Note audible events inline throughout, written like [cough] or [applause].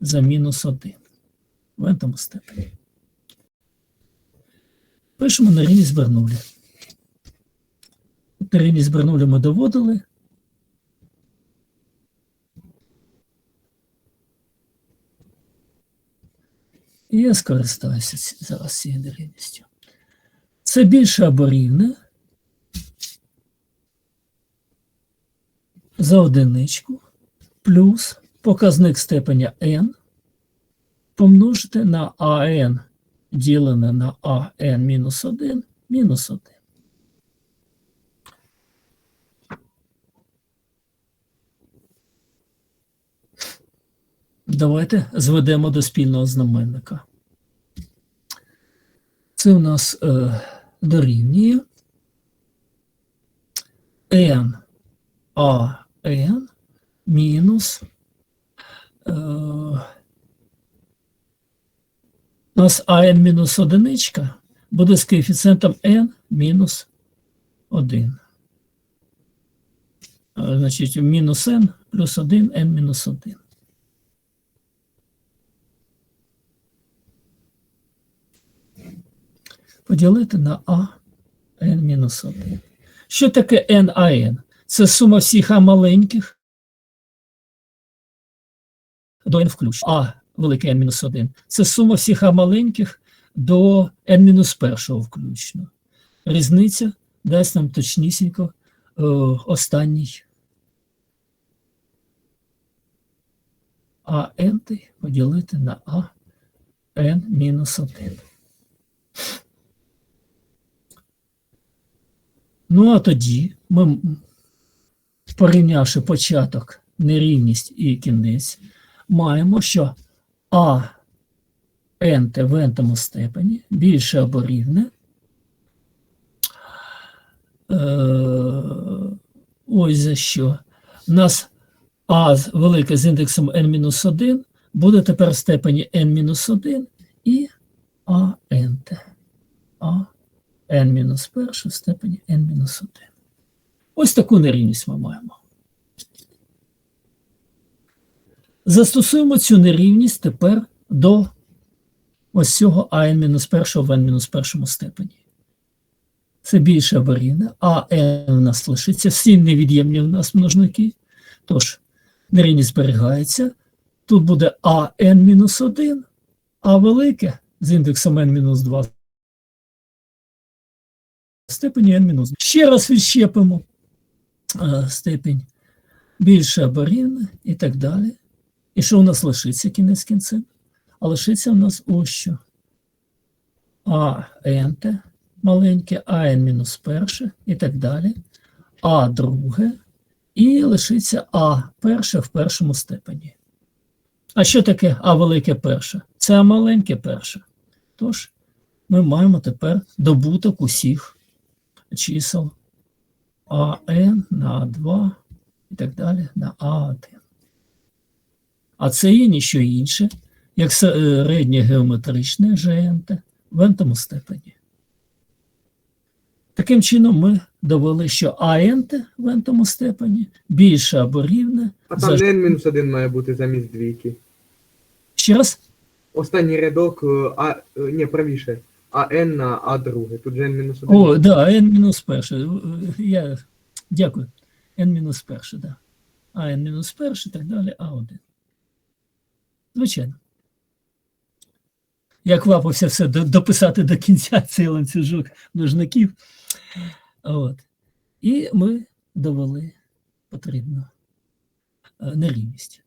за мінус 1 в n степені. Пишемо на рівність Бернулі. На рівність Бернулі ми доводили. І я скористаюся зараз цією нерівністю. Це більше або рівне за одиничку плюс показник степеня n помножити на АН ділене на АН мінус 1 мінус 1. Давайте зведемо до спільного знаменника. Це у нас е, дорівнює n а n мінус у нас АН мінус одиничка буде з коефіцієнтом n мінус 1. Е, Значить, мінус n плюс 1, n мінус 1. Поділити на а n мінус 1. Що таке n а n? Це сума всіх а маленьких до n включно. А велике n мінус 1. Це сума всіх а маленьких до n мінус першого включно. Різниця дасть нам точнісінько е, останній а n поділити на а n мінус 1. Ну, а тоді ми, порівнявши початок, нерівність і кінець, маємо, що а n в n степені більше або рівне. Е, ось за що. У нас а велике з індексом n-1 буде тепер в степені n-1 і а n. А n-1 в степені n-1. Ось таку нерівність ми маємо. Застосуємо цю нерівність тепер до ось цього an-1 в n-1 степені. Це більше або а n у нас лишиться, всі невід'ємні у нас множники. Тож, нерівність зберігається. Тут буде an-1, а велике з індексом n-2 степені n-1. Ще раз відщепимо е, степінь більше або і так далі. І що у нас лишиться кінець кінцем? А лишиться у нас ось що. А n маленьке, а n мінус перше і так далі. А друге. І лишиться А перше в першому степені. А що таке А велике перше? Це А маленьке перше. Тож ми маємо тепер добуток усіх чисел АН на 2 і так далі на А1. А це є ніщо інше, як середнє геометричне ЖНТ в ентому степені. Таким чином, ми довели, що АНТ в ентому степені більше або рівне. А там не n-1 має бути замість двійки. Ще раз. Останній рядок, е, а, е, ні, правіше. А n на а друге. Тут же n-1. О, да, n мінус перше. Я дякую. n мінус перше, да. А n мінус перше і так далі, А1. Звичайно. Я квапився все дописати до кінця [laughs] цей ланцюжок множників. От. І ми довели потрібно е, нерівність.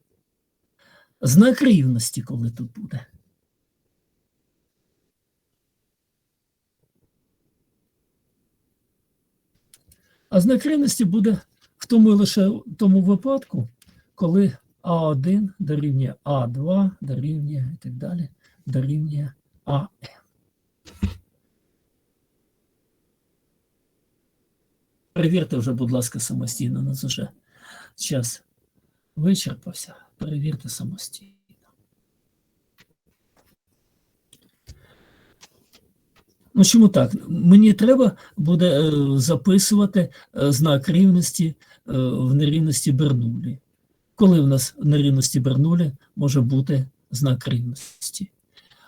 Знак рівності, коли тут буде. А знак рівності буде в тому лише в тому випадку, коли А1 дорівнює А2, дорівнює і так далі, дорівнює АН. Перевірте вже, будь ласка, самостійно. У нас вже час вичерпався. Перевірте самостійно. Ну чому так? Мені треба буде е, записувати е, знак рівності е, в нерівності Бернулі. Коли в нас в нерівності Бернулі може бути знак рівності.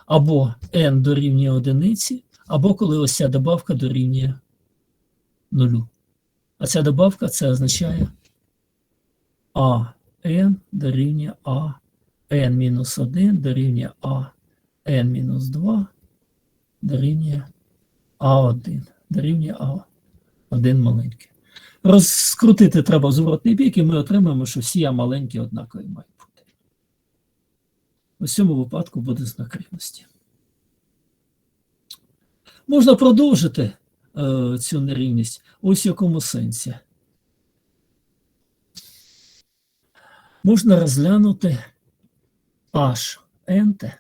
Або n дорівнює одиниці, або коли ось ця добавка дорівнює нулю. А ця добавка це означає а n дорівнює а мінус 1 дорівнює а мінус 2 дорівнює а1, дорівнює а1 маленьке. Розкрутити треба зворотний бік, і ми отримаємо, що всі а маленькі однакові мають бути. У цьому випадку буде знак рівності. Можна продовжити е, цю нерівність ось в якому сенсі. Можна розглянути h n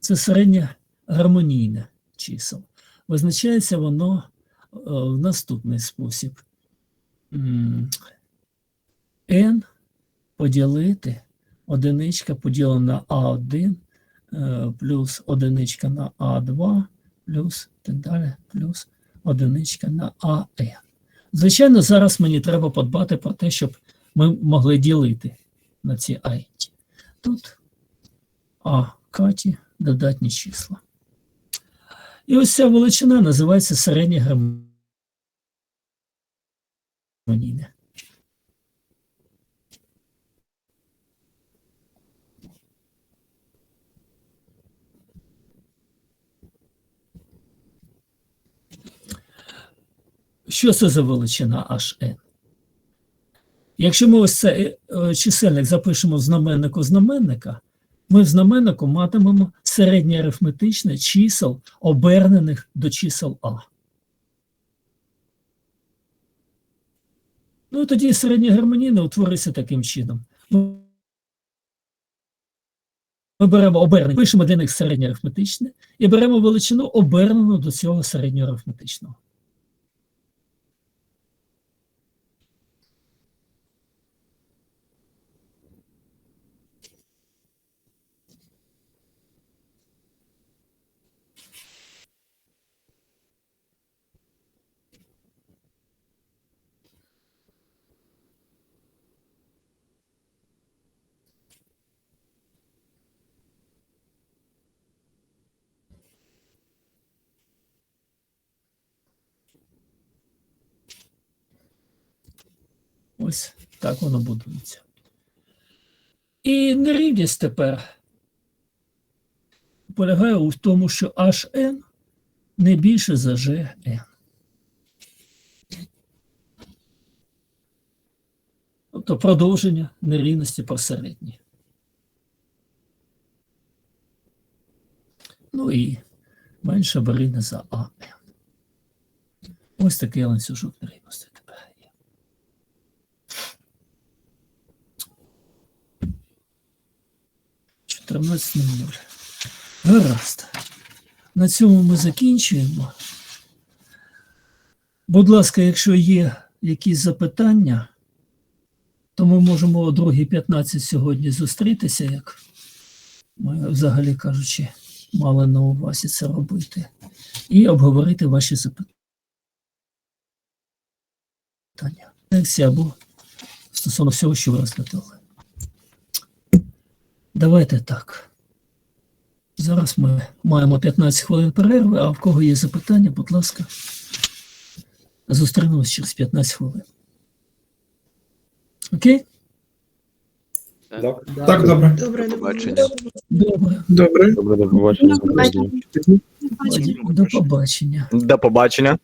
це середнє гармонійне чисел. Визначається воно е, в наступний спосіб. N поділити одиничка поділена на А1 е, плюс одиничка на А2 плюс так далі, плюс одиничка на АН. Звичайно, зараз мені треба подбати про те, щоб ми могли ділити на ці айті. Тут А каті додатні числа. І ось ця величина називається середнє гармонійне. Що це за величина HN? Якщо ми ось цей е, чисельник запишемо в знаменнику знаменника, ми в знаменнику матимемо середнє арифметичне чисел, обернених до чисел А. Ну тоді середня гармонійне утвориться таким чином. Ми беремо обернення, пишемо для них середньоарифметичне і беремо величину обернену до цього середнього Ось так воно будується. І нерівність тепер полягає у тому, що HN не більше за GN. Тобто продовження нерівності посередні. Ну і менше барина за АН. Ось такий ланцюжок нерівності 14.00. Ну, ну, гаразд. На цьому ми закінчуємо. Будь ласка, якщо є якісь запитання, то ми можемо о 2.15 сьогодні зустрітися, як ми, взагалі кажучи, мали на увазі це робити, і обговорити ваші запитання. Або стосовно всього, що ви розглядали. Давайте так. Зараз ми маємо 15 хвилин перерви, а в кого є запитання, будь ласка, зустрінемось через 15 хвилин. Окей? Так. Так, добре. Добре, До побачення. Добре. Добре. Добре. До побачення. До побачення. До побачення.